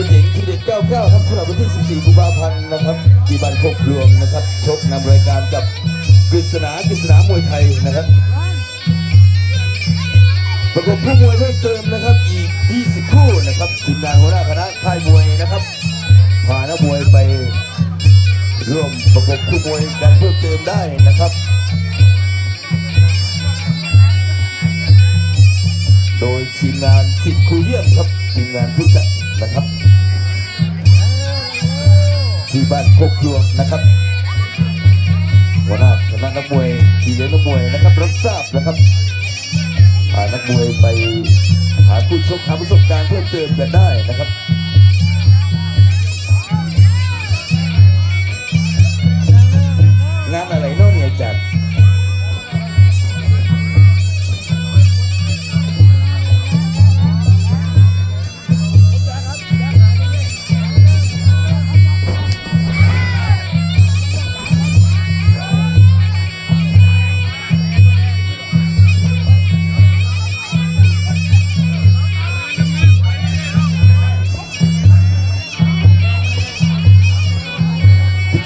วันที่ 14 กุมภาพันธ์นะครับ ที่บ้านโคกหลวงนะครับ ชกนำรายการกับกฤษณากฤษณามวยไทยนะครับ ประกบผู้มวยเพิ่มเติมนะครับ อีก 20 คู่นะครับทีมงานหัวหน้าคณะค่ายมวยนะครับพานักมวยไปร่วมประกบคู่มวยกันเพิ่มเติมได้นะครับ โดยทีมงานสิทธิ์ครูเยี่ยมครับทีมงานผู้จัดนะครับ ที่บ้านโคกพลวงนะครับหัวหน้าคณะนักมวยทีเลี้ยงนักมวยนะครับรับทราบนะครับพานักมวยไปหาคู่ชกหาประสบการณ์เพิ่มเติมกันได้นะครับ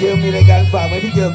เจิมมีรายการฝากไว้พี่เจิม